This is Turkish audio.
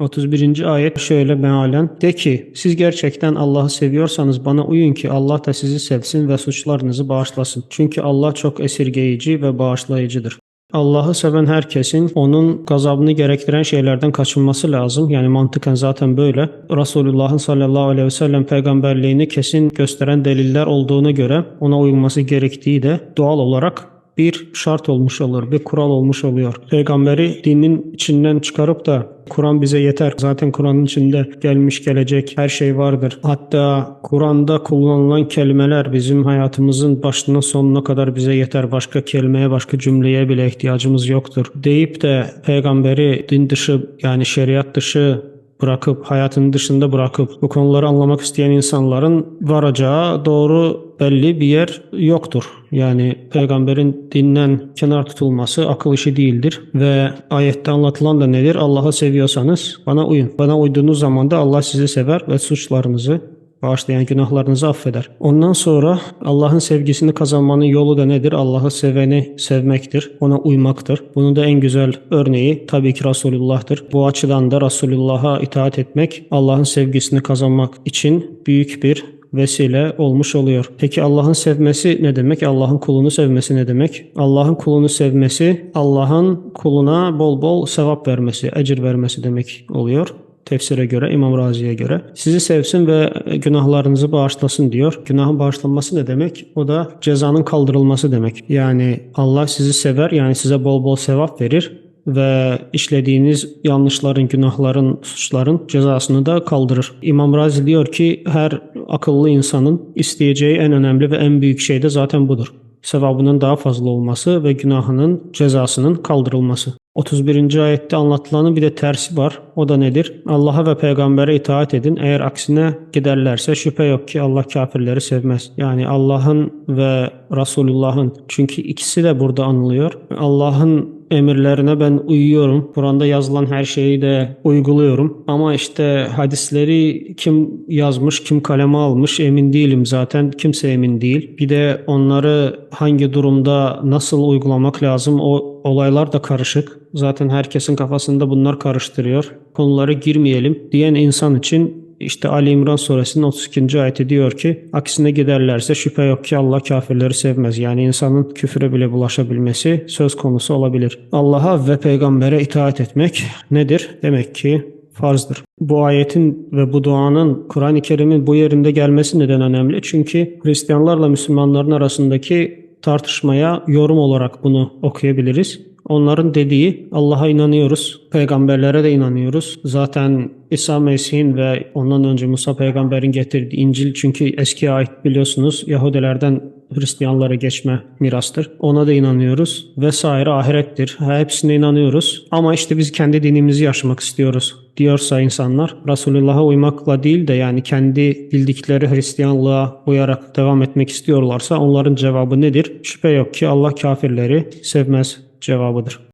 31. ayet şöyle mealen de ki siz gerçekten Allah'ı seviyorsanız bana uyun ki Allah da sizi sevsin ve suçlarınızı bağışlasın. Çünkü Allah çok esirgeyici ve bağışlayıcıdır. Allah'ı seven herkesin onun gazabını gerektiren şeylerden kaçınması lazım. Yani mantıken zaten böyle. Resulullah'ın sallallahu aleyhi ve sellem peygamberliğini kesin gösteren deliller olduğuna göre ona uyulması gerektiği de doğal olarak bir şart olmuş olur, bir kural olmuş oluyor. Peygamberi dinin içinden çıkarıp da Kur'an bize yeter. Zaten Kur'an'ın içinde gelmiş gelecek her şey vardır. Hatta Kur'an'da kullanılan kelimeler bizim hayatımızın başından sonuna kadar bize yeter. Başka kelimeye, başka cümleye bile ihtiyacımız yoktur. Deyip de peygamberi din dışı yani şeriat dışı bırakıp, hayatının dışında bırakıp bu konuları anlamak isteyen insanların varacağı doğru belli bir yer yoktur. Yani peygamberin dinden kenar tutulması akıl işi değildir. Ve ayette anlatılan da nedir? Allah'ı seviyorsanız bana uyun. Bana uyduğunuz zaman da Allah sizi sever ve suçlarınızı bağışlayan günahlarınızı affeder. Ondan sonra Allah'ın sevgisini kazanmanın yolu da nedir? Allah'ı seveni sevmektir. Ona uymaktır. Bunun da en güzel örneği tabii ki Resulullah'tır. Bu açıdan da Resulullah'a itaat etmek Allah'ın sevgisini kazanmak için büyük bir vesile olmuş oluyor. Peki Allah'ın sevmesi ne demek? Allah'ın kulunu sevmesi ne demek? Allah'ın kulunu sevmesi, Allah'ın kuluna bol bol sevap vermesi, ecir vermesi demek oluyor tefsire göre, İmam Razi'ye göre. Sizi sevsin ve günahlarınızı bağışlasın diyor. Günahın bağışlanması ne demek? O da cezanın kaldırılması demek. Yani Allah sizi sever, yani size bol bol sevap verir ve işlediğiniz yanlışların, günahların, suçların cezasını da kaldırır. İmam Razi diyor ki her akıllı insanın isteyeceği en önemli ve en büyük şey de zaten budur. Sevabının daha fazla olması ve günahının cezasının kaldırılması. 31. ayette anlatılanın bir de tersi var. O da nedir? Allah'a ve peygambere itaat edin. Eğer aksine giderlerse şüphe yok ki Allah kafirleri sevmez. Yani Allah'ın ve Resulullah'ın çünkü ikisi de burada anılıyor. Allah'ın emirlerine ben uyuyorum. Kur'an'da yazılan her şeyi de uyguluyorum. Ama işte hadisleri kim yazmış, kim kaleme almış emin değilim zaten. Kimse emin değil. Bir de onları hangi durumda nasıl uygulamak lazım o olaylar da karışık. Zaten herkesin kafasında bunlar karıştırıyor. Konulara girmeyelim diyen insan için işte Ali İmran suresinin 32. ayeti diyor ki aksine giderlerse şüphe yok ki Allah kafirleri sevmez. Yani insanın küfüre bile bulaşabilmesi söz konusu olabilir. Allah'a ve peygambere itaat etmek nedir? Demek ki farzdır. Bu ayetin ve bu duanın Kur'an-ı Kerim'in bu yerinde gelmesi neden önemli? Çünkü Hristiyanlarla Müslümanların arasındaki tartışmaya yorum olarak bunu okuyabiliriz. Onların dediği Allah'a inanıyoruz, peygamberlere de inanıyoruz. Zaten İsa Mesih'in ve ondan önce Musa peygamberin getirdiği İncil çünkü eskiye ait biliyorsunuz Yahudilerden Hristiyanlara geçme mirastır. Ona da inanıyoruz. Vesaire ahirettir. Hepsine inanıyoruz. Ama işte biz kendi dinimizi yaşamak istiyoruz diyorsa insanlar Resulullah'a uymakla değil de yani kendi bildikleri Hristiyanlığa uyarak devam etmek istiyorlarsa onların cevabı nedir? Şüphe yok ki Allah kafirleri sevmez cevabıdır.